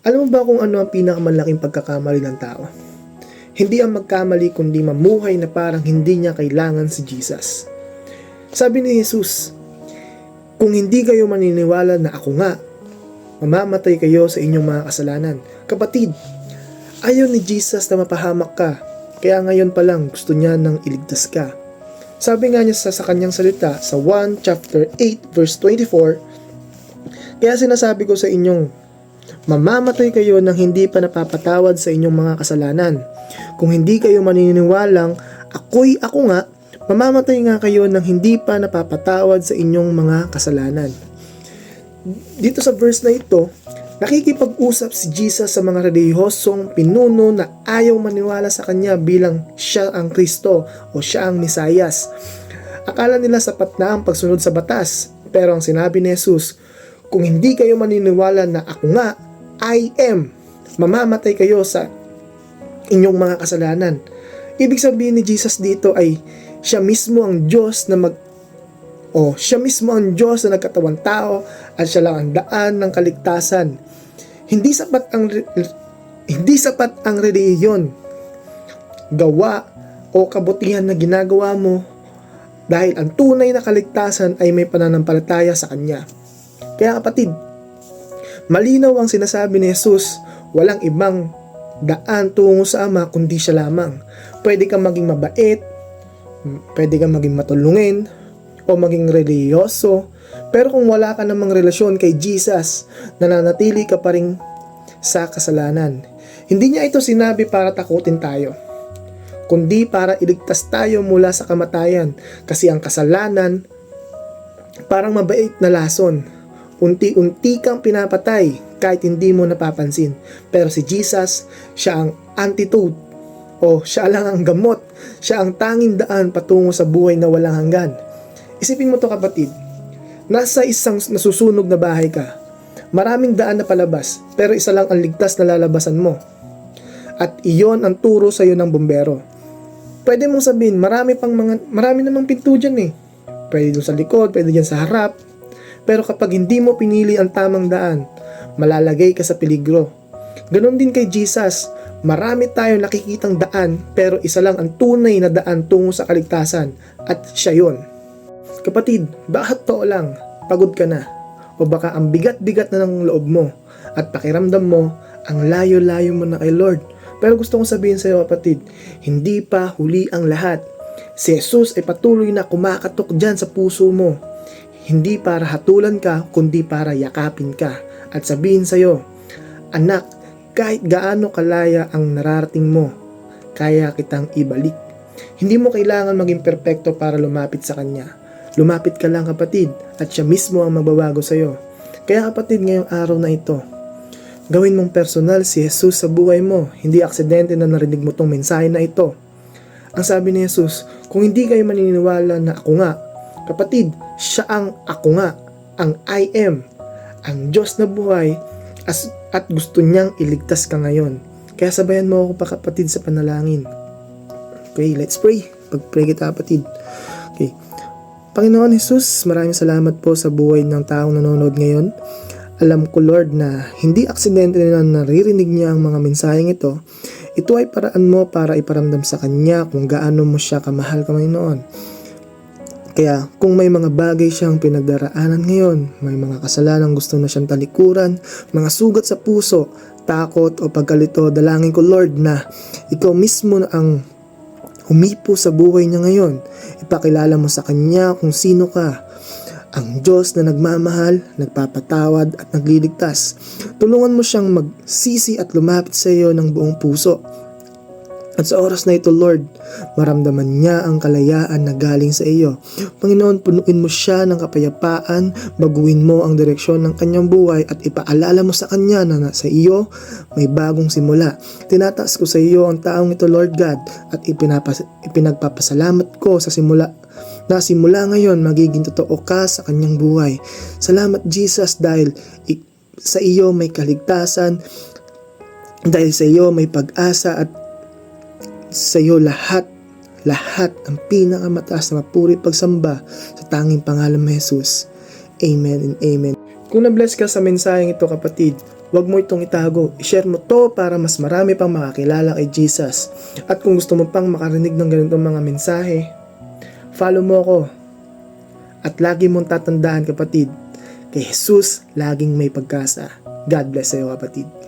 Alam mo ba kung ano ang pinakamalaking pagkakamali ng tao? Hindi ang magkamali kundi mamuhay na parang hindi niya kailangan si Jesus. Sabi ni Jesus, kung hindi kayo maniniwala na ako nga, mamamatay kayo sa inyong mga kasalanan. Kapatid, ayaw ni Jesus na mapahamak ka, kaya ngayon pa lang gusto niya nang iligtas ka. Sabi nga niya sa, sa kanyang salita sa 1 chapter 8 verse 24, Kaya sinasabi ko sa inyong, mamamatay kayo nang hindi pa napapatawad sa inyong mga kasalanan. Kung hindi kayo maniniwalang, ako'y ako nga, mamamatay nga kayo nang hindi pa napapatawad sa inyong mga kasalanan. Dito sa verse na ito, nakikipag-usap si Jesus sa mga relihiyosong pinuno na ayaw maniwala sa kanya bilang siya ang Kristo o siya ang Misayas. Akala nila sapat na ang pagsunod sa batas, pero ang sinabi ni Jesus, kung hindi kayo maniniwala na ako nga, I am, mamamatay kayo sa inyong mga kasalanan. Ibig sabihin ni Jesus dito ay siya mismo ang Diyos na mag o siya mismo ang Diyos na nagkatawang tao at siya lang ang daan ng kaligtasan. Hindi sapat ang hindi sapat ang reliyon, gawa o kabutihan na ginagawa mo dahil ang tunay na kaligtasan ay may pananampalataya sa Kanya. Kaya kapatid, malinaw ang sinasabi ni Jesus, walang ibang daan tungo sa Ama kundi siya lamang. Pwede kang maging mabait, pwede kang maging matulungin, o maging reliyoso, pero kung wala ka namang relasyon kay Jesus, nananatili ka pa rin sa kasalanan. Hindi niya ito sinabi para takutin tayo, kundi para iligtas tayo mula sa kamatayan kasi ang kasalanan parang mabait na lason. Unti-unti kang pinapatay kahit hindi mo napapansin. Pero si Jesus, siya ang antidote o siya lang ang gamot. Siya ang tanging daan patungo sa buhay na walang hanggan. Isipin mo to kapatid. Nasa isang nasusunog na bahay ka. Maraming daan na palabas, pero isa lang ang ligtas na lalabasan mo. At iyon ang turo sa iyo ng bumbero. Pwede mong sabihin, marami pang mga, marami namang pinto dyan eh. Pwede doon sa likod, pwede dyan sa harap. Pero kapag hindi mo pinili ang tamang daan, malalagay ka sa peligro. Ganon din kay Jesus. Marami tayong nakikitang daan, pero isa lang ang tunay na daan tungo sa kaligtasan. At siya yon. Kapatid, bakit to lang? Pagod ka na. O baka ang bigat-bigat na ng loob mo at pakiramdam mo ang layo-layo mo na kay Lord. Pero gusto kong sabihin sa iyo kapatid, hindi pa huli ang lahat. Si Jesus ay patuloy na kumakatok dyan sa puso mo. Hindi para hatulan ka, kundi para yakapin ka. At sabihin sa iyo, Anak, kahit gaano kalaya ang nararating mo, kaya kitang ibalik. Hindi mo kailangan maging perpekto para lumapit sa Kanya. Lumapit ka lang kapatid at siya mismo ang magbabago sa iyo. Kaya kapatid ngayong araw na ito, gawin mong personal si Jesus sa buhay mo. Hindi aksidente na narinig mo tong mensahe na ito. Ang sabi ni Jesus, kung hindi kayo maniniwala na ako nga, kapatid, siya ang ako nga, ang I am, ang Diyos na buhay, as, at gusto niyang iligtas ka ngayon. Kaya sabayan mo ako pa kapatid sa panalangin. Okay, let's pray. Pag-pray kita kapatid. Okay. Panginoon Jesus, maraming salamat po sa buhay ng taong nanonood ngayon. Alam ko Lord na hindi aksidente na naririnig niya ang mga mensaheng ito. Ito ay paraan mo para iparamdam sa kanya kung gaano mo siya kamahal ka Panginoon. Kaya kung may mga bagay siyang pinagdaraanan ngayon, may mga kasalanang gusto na siyang talikuran, mga sugat sa puso, takot o pagkalito, dalangin ko Lord na ikaw mismo na ang humipo sa buhay niya ngayon. Ipakilala mo sa kanya kung sino ka. Ang Diyos na nagmamahal, nagpapatawad at nagliligtas. Tulungan mo siyang magsisi at lumapit sa iyo ng buong puso. At sa oras na ito, Lord, maramdaman niya ang kalayaan na galing sa iyo. Panginoon, punuin mo siya ng kapayapaan, baguhin mo ang direksyon ng kanyang buhay at ipaalala mo sa kanya na nasa iyo may bagong simula. Tinataas ko sa iyo ang taong ito, Lord God, at ipinapas- ipinagpapasalamat ko sa simula na simula ngayon magiging totoo ka sa kanyang buhay. Salamat Jesus dahil sa iyo may kaligtasan, dahil sa iyo may pag-asa at sa iyo lahat, lahat ang pinakamataas na mapuri pagsamba sa tanging pangalan ni Jesus. Amen and Amen. Kung na-bless ka sa mensaheng ito kapatid, Huwag mo itong itago. I-share mo to para mas marami pang makakilala kay Jesus. At kung gusto mo pang makarinig ng ganitong mga mensahe, follow mo ako. At lagi mong tatandaan kapatid, kay Jesus laging may pagkasa. God bless sa'yo kapatid.